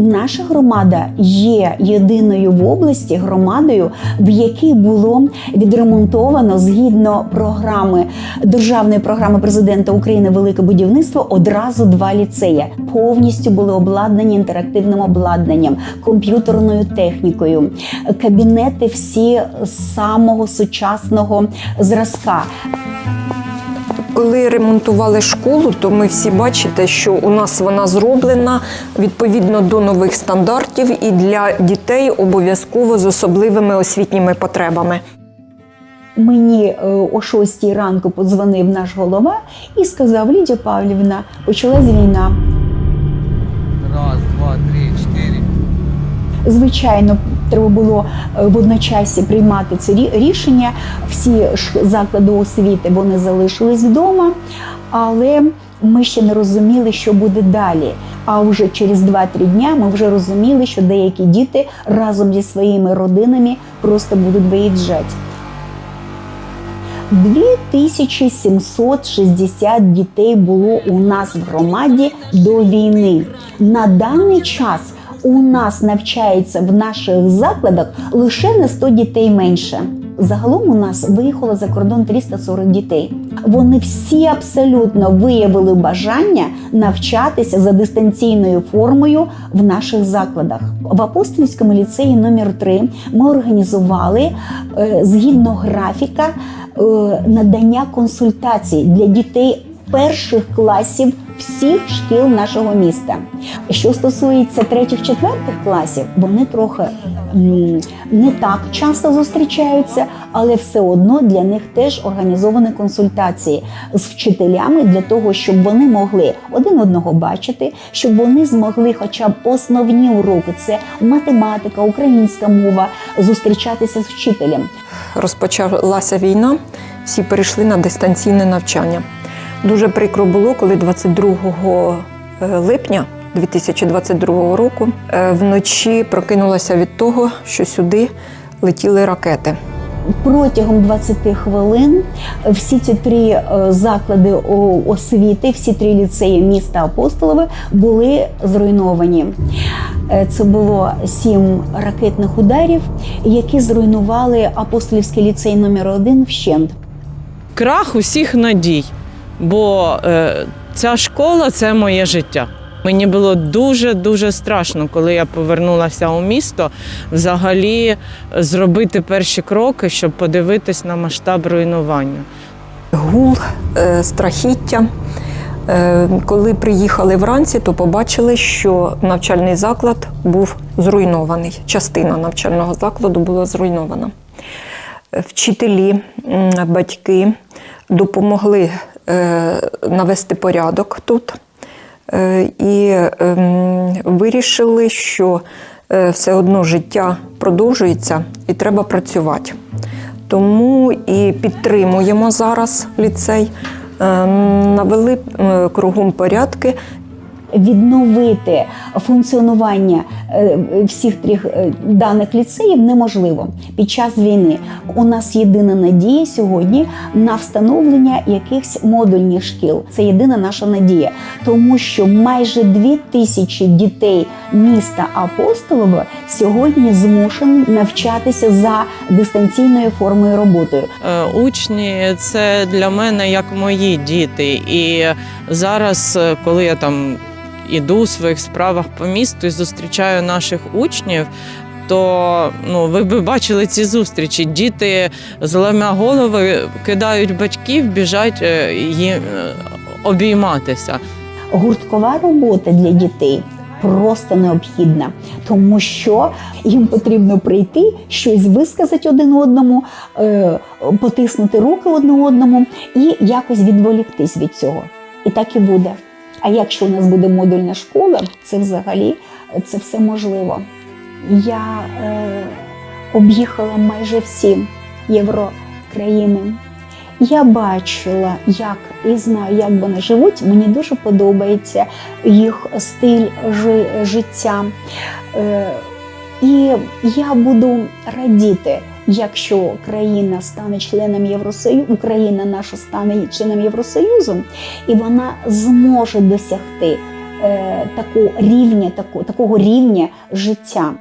Наша громада є єдиною в області громадою, в якій було відремонтовано згідно програми державної програми президента України Велике будівництво одразу два ліцеї. Повністю були обладнані інтерактивним обладнанням, комп'ютерною технікою, кабінети всі самого сучасного зразка. Коли ремонтували школу, то ми всі бачите, що у нас вона зроблена відповідно до нових стандартів і для дітей обов'язково з особливими освітніми потребами. Мені е, о 6 ранку подзвонив наш голова і сказав: Лідія Павлівна, почалась війна. Раз, два, три, чотири. Звичайно, треба було е, водночасі приймати це рішення. Всі заклади освіти вони залишились вдома, але ми ще не розуміли, що буде далі. А вже через 2-3 дня ми вже розуміли, що деякі діти разом зі своїми родинами просто будуть виїжджати. 2760 дітей було у нас в громаді до війни. На даний час у нас навчається в наших закладах лише на 100 дітей менше. Загалом у нас виїхало за кордон 340 дітей. Вони всі абсолютно виявили бажання навчатися за дистанційною формою в наших закладах. В апостольському ліцеї номер 3 ми організували е, згідно графіка е, надання консультацій для дітей перших класів всіх шкіл нашого міста. Що стосується третіх, четвертих класів, вони трохи не так часто зустрічаються, але все одно для них теж організовані консультації з вчителями для того, щоб вони могли один одного бачити, щоб вони змогли, хоча б основні уроки це математика, українська мова, зустрічатися з вчителем. Розпочалася війна, всі перейшли на дистанційне навчання. Дуже прикро було, коли 22 липня 2022 року е, вночі прокинулася від того, що сюди летіли ракети. Протягом 20 хвилин всі ці три е, заклади освіти, всі три ліцеї міста Апостолове були зруйновані. Е, Це було сім ракетних ударів, які зруйнували апостолівський ліцей номер 1 вщент. крах усіх надій, бо е, ця школа це моє життя. Мені було дуже дуже страшно, коли я повернулася у місто, взагалі зробити перші кроки, щоб подивитись на масштаб руйнування. Гул, е, страхіття. Е, Коли приїхали вранці, то побачили, що навчальний заклад був зруйнований. Частина навчального закладу була зруйнована. Е, Вчителі, батьки допомогли е, навести порядок тут Е, і ем, вирішили, що е, все одно життя продовжується і треба працювати. Тому і підтримуємо зараз ліцей, Е, навели е, кругом порядки. Відновити функціонування е, всіх трьох е, даних ліцеїв неможливо під час війни. У нас єдина надія сьогодні на встановлення якихось модульних шкіл. Це єдина наша надія, тому що майже дві тисячі дітей міста Апостолове сьогодні змушені навчатися за дистанційною формою роботою. Е, Учні це для мене як мої діти. І зараз, коли я там іду у своїх справах по місту і зустрічаю наших учнів. То ну ви б бачили ці зустрічі. Діти зламя голови кидають батьків, біжать е, їм е, обійматися. гурткова робота для дітей просто необхідна, тому що їм потрібно прийти, щось висказати один одному, е, потиснути руки одне одному і якось відволіктись від цього. І так і буде. А якщо у нас буде модульна школа, це взагалі це все можливо. Я е, об'їхала майже всі єврокраїни. Я бачила, як і знаю, як вони живуть. Мені дуже подобається їх стиль жи- життя. Е, І я буду радіти, якщо країна стане членом Євросоюзу, Україна наша стане членом Євросоюзу, і вона зможе досягти е, такого рівня, таку, такого рівня життя.